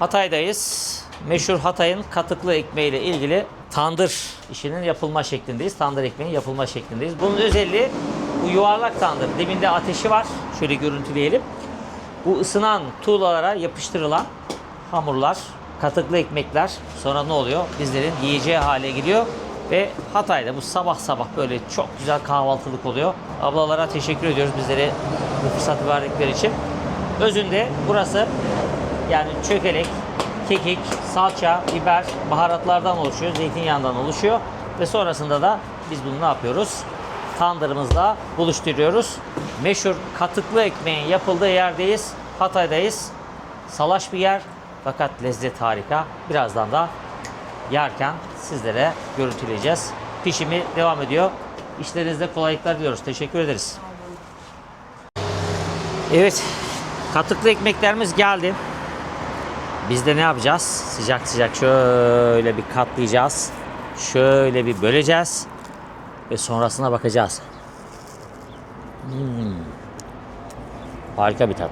Hatay'dayız. Meşhur Hatay'ın katıklı ekmeğiyle ilgili tandır işinin yapılma şeklindeyiz. Tandır ekmeğinin yapılma şeklindeyiz. Bunun özelliği bu yuvarlak tandır. Dibinde ateşi var. Şöyle görüntüleyelim. Bu ısınan tuğlalara yapıştırılan hamurlar, katıklı ekmekler sonra ne oluyor? Bizlerin yiyeceği hale geliyor. Ve Hatay'da bu sabah sabah böyle çok güzel kahvaltılık oluyor. Ablalara teşekkür ediyoruz bizlere bu fırsatı verdikleri için. Özünde burası yani çökelek, kekik, salça, biber, baharatlardan oluşuyor, zeytinyağından oluşuyor. Ve sonrasında da biz bunu ne yapıyoruz? Tandırımızla buluşturuyoruz. Meşhur katıklı ekmeğin yapıldığı yerdeyiz. Hatay'dayız. Salaş bir yer fakat lezzet harika. Birazdan da yerken sizlere görüntüleyeceğiz. Pişimi devam ediyor. İşlerinizde kolaylıklar diliyoruz. Teşekkür ederiz. Evet, katıklı ekmeklerimiz geldi. Biz de ne yapacağız? Sıcak sıcak şöyle bir katlayacağız. Şöyle bir böleceğiz. Ve sonrasına bakacağız. Hmm. Harika bir tat.